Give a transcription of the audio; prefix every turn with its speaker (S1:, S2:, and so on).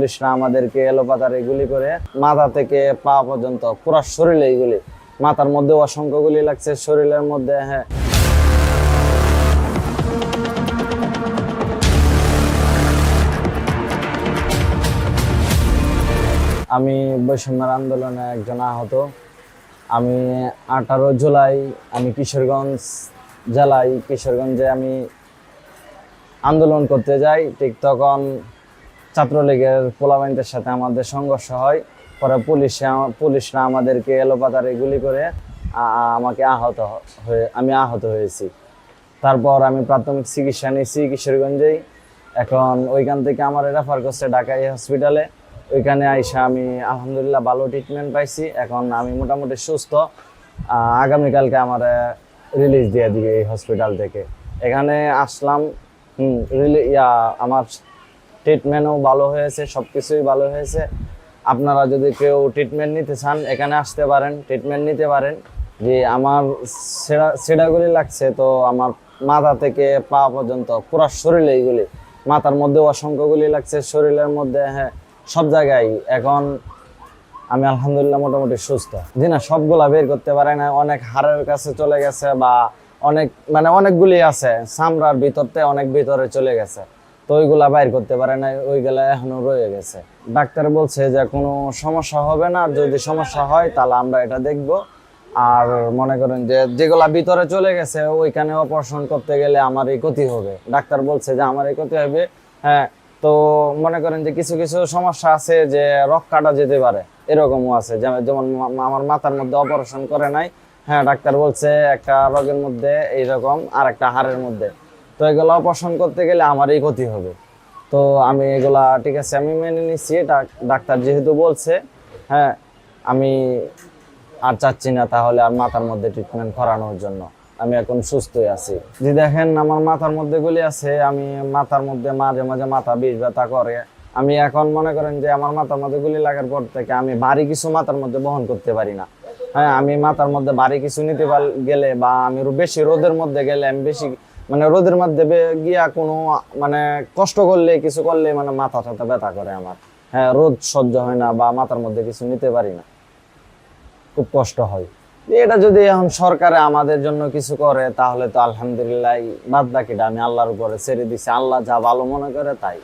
S1: পুলিশরা আমাদেরকে এলোপাতারে গুলি করে মাথা থেকে পা পর্যন্ত, পুরো শরীরে এইগুলি মাথার মধ্যে অসংখ্য গুলি লাগছে, শরীরের মধ্যে হ্যাঁ। আমি বৈষম্যের আন্দোলনে একজন আহত। আমি আঠারো জুলাই আমি কিশোরগঞ্জ জেলায়, কিশোরগঞ্জে আমি আন্দোলন করতে যাই। ঠিক তখন ছাত্রলীগের পোলাবাইনদের সাথে আমাদের সংঘর্ষ হয়। পরে পুলিশে পুলিশরা আমাদেরকে এলোপাতারে গুলি করে আমাকে আহত হয়ে, আমি আহত হয়েছি। তারপর আমি প্রাথমিক চিকিৎসা নিয়েছি কিশোরগঞ্জেই। এখন ওইখান থেকে আমার রেফার করছে ঢাকাই হসপিটালে ওইখানে আইসা আমি আলহামদুলিল্লাহ ভালো ট্রিটমেন্ট পাইছি। এখন আমি মোটামুটি সুস্থ। আগামীকালকে আমার রিলিজ দিয়ে দিবে এই হসপিটাল থেকে। এখানে আসলাম, হুম রিলি আমার ট্রিটমেন্টও ভালো হয়েছে সব কিছুই ভালো হয়েছে। আপনারা যদি কেউ ট্রিটমেন্ট নিতে চান, এখানে আসতে পারেন ট্রিটমেন্ট নিতে পারেন। যে আমার সেরা, সেরাগুলি লাগছে, তো আমার মাথা থেকে পা পর্যন্ত, পুরো শরীরে এইগুলি মাথার মধ্যে অসংখ্যগুলি লাগছে, শরীরের মধ্যে হ্যাঁ সব জায়গায়। এখন আমি আলহামদুলিল্লাহ মোটামুটি সুস্থ। জি না, সবগুলা বের করতে পারে না, অনেক হাড়ের কাছে চলে গেছে বা অনেক মানে অনেকগুলি আছে, চামড়ার ভিতরতে অনেক ভিতরে চলে গেছে। তো ওইগুলা বাইর করতে পারে না ওইগুলা এখনও রয়ে গেছে। ডাক্তার বলছে যে, কোনো সমস্যা হবে না যদি সমস্যা হয়, তাহলে আমরা এটা দেখব। আর মনে করেন যে, যেগুলা ভিতরে চলে গেছে, ওইখানে অপারেশন করতে গেলে আমার এই ক্ষতি হবে। ডাক্তার বলছে যে, আমার এই ক্ষতি হবে। হ্যাঁ তো মনে করেন যে, কিছু কিছু সমস্যা আছে যে রক কাটা যেতে পারে। এরকমও আছে। যেমন আমার মাথার মধ্যে অপারেশন করে নাই। হ্যাঁ ডাক্তার বলছে, একটা রোগের মধ্যে এইরকম আর একটা হাড়ের মধ্যে। তো এগুলো অপারেশন করতে গেলে আমারই ক্ষতি হবে। তো আমি এগুলা, ঠিক আছে, আমি মেনে নিচ্ছি ডাক- ডাক্তার যেহেতু বলছে হ্যাঁ আমি আর চাচ্ছি না তাহলে আর মাথার মধ্যে ট্রিটমেন্ট করানোর জন্য। আমি এখন সুস্থই আছি। যে দেখেন, আমার মাথার মধ্যে গুলি আছে, আমি মাথার মধ্যে মাঝে মাঝে মাথা বিষ ব্যথা করে। আমি এখন মনে করেন যে আমার মাথার মধ্যে গুলি লাগার পর থেকে আমি ভারী কিছু মাথার মধ্যে বহন করতে পারি না। হ্যাঁ আমি মাথার মধ্যে ভারী কিছু নিতে গেলে বা আমি বেশি রোদের মধ্যে গেলে আমি বেশি মানে রোদের মধ্যে গিয়া কোনো মানে কষ্ট করলে, কিছু করলে মানে মাথা টাথা ব্যথা করে আমার। হ্যাঁ রোদ সহ্য হয় না বা মাথার মধ্যে কিছু নিতে পারি না। খুব কষ্ট হয়। এটা যদি এখন সরকারে আমাদের জন্য কিছু করে, তাহলে তো আলহামদুলিল্লাহ বাদ বাকিটা আমি আল্লাহর উপরে ছেড়ে দিছি। আল্লাহ যা ভালো মনে করে তাই।